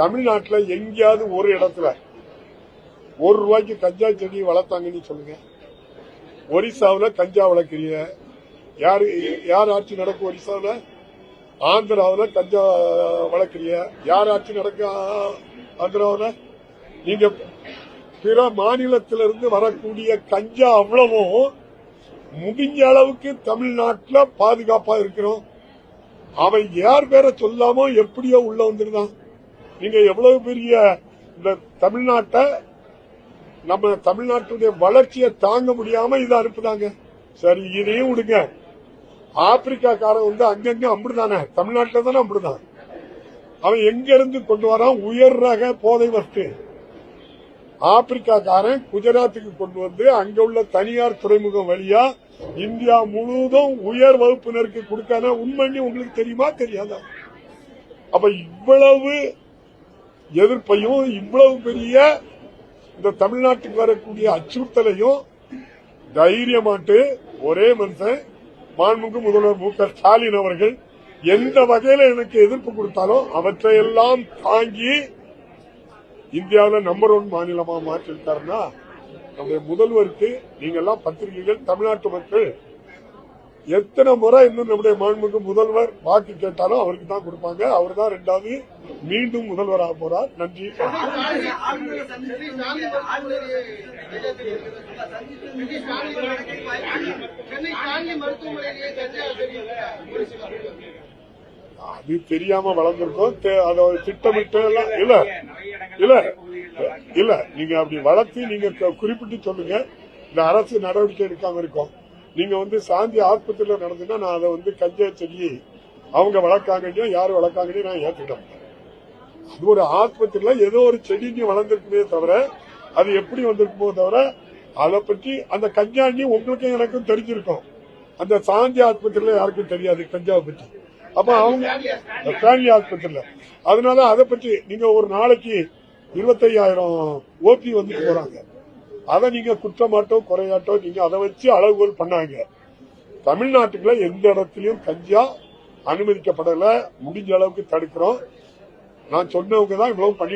தமிழ்நாட்டில் எங்கேயாவது ஒரு இடத்துல ஒரு ரூபாய்க்கு கஞ்சா செடி வளர்த்தாங்கன்னு சொல்லுங்க. ஒரிசாவில் கஞ்சா வளர்க்குறீங்க. யார் யார் ஆட்சி நடக்கும் ஒரிசாவில்? ஆந்திராவில் கஞ்சா வளர்க்குறீங்க. யார் ஆட்சி நடக்கும் ஆந்திராவில்? நீங்க பிற மாநிலத்திலிருந்து வரக்கூடிய கஞ்சா அவ்வளவும் முடிஞ்ச அளவுக்கு தமிழ்நாட்டில் பாதுகாப்பா இருக்கிறோம். அவன் யார் பேரை சொல்லாமோ எப்படியோ உள்ள வந்துருந்தான் நீங்க எவ்வளவு பெரிய இந்த தமிழ்நாட்டை நம்ம தமிழ்நாட்டுடைய வளர்ச்சியை தாங்க முடியாம இதை அனுப்புதாங்க சரி இதையும் விடுங்க. ஆப்பிரிக்காக்காரன் வந்து அங்கங்க அம்பிடுதானே? தமிழ்நாட்டில் தானே அம்பிடுதான். அவன் எங்க இருந்து கொண்டு வரான்? உயர் ரக போதை வஸ்து. ஆப்பிரிக்காக்காரன் குஜராத்துக்கு கொண்டு வந்து அங்க உள்ள தனியார் துறைமுகம் வழியா இந்தியா முழுவதும் உயர் வகுப்பினருக்கு கொடுக்கான உண்மைன்னு உங்களுக்கு தெரியுமா? தெரியாதா? அப்ப இவ்வளவு எதிர்ப்பையும் இவ்வளவு பெரிய இந்த தமிழ்நாட்டுக்கு வரக்கூடிய அச்சுறுத்தலையும் தைரியமாட்டு ஒரே மனுஷன் மாண்புக்கு முதல்வர் மு க ஸ்டாலின் அவர்கள் எந்த வகையில எனக்கு எதிர்ப்பு கொடுத்தாலும் அவற்றையெல்லாம் தாங்கி இந்தியாவில் நம்பர் ஒன் மாநிலமா மாற்றிருக்காருன்னா நம்முடைய முதல்வருக்கு நீங்க எல்லாம் பத்திரிகைகள் தமிழ்நாட்டு மக்கள் எத்தனை முறை இன்னும் நம்முடைய மாண்புக்கு முதல்வர் வாக்கு கேட்டாலும் அவருக்கு தான் கொடுப்பாங்க. அவர் தான் ரெண்டாவது மீண்டும் முதல்வராக போறார். நன்றி. அது தெரியாம வளர்ந்துருக்கோம். அதை திட்டமிட்டு எல்லாம் இல்ல இல்ல இல்ல நீங்க அப்படி வளர்த்து நீங்க குறிப்பிட்டு சொல்லுங்க. இந்த அரசு நடவடிக்கை எடுக்காம இருக்கோம். நீங்க வந்து சாந்தி ஆஸ்பத்திரியில நடந்துன்னா நான் அதை வந்து கஞ்சா செடி அவங்க வளர்க்காங்கன்னு யார் வளர்க்காங்கன்னு நான் ஏற்றுக்கிட்டேன் அது ஒரு ஆஸ்பத்திரியில ஏதோ ஒரு செடி வளர்ந்துருக்குமே தவிர அது எப்படி வந்திருக்குமோ தவிர அதை பற்றி அந்த கஞ்சாண்டி உங்களுக்கும் எனக்கும் தெரிஞ்சிருக்கும். அந்த சாந்தி ஆஸ்பத்திரியில யாருக்கும் தெரியாது கஞ்சாவை பற்றி. அப்ப அவங்க ஃபேமிலி ஆஸ்பத்திரியில. அதனால அதை பற்றி நீங்க ஒரு நாளைக்கு இருபத்தையாயிரம் ஓபி வந்துட்டு போறாங்க. அதை நீங்க குற்றமாட்டோ குறையாட்டோ நீங்க அதை வச்சு அளவுகோல் பண்ணாங்க. தமிழ்நாட்டுக்குள்ள எந்த இடத்துலயும் கஞ்சா அனுமதிக்கப்படல. முடிஞ்ச அளவுக்கு தடுக்கிறோம். நான் சொன்னவங்க தான் இவ்வளவு பண்ணி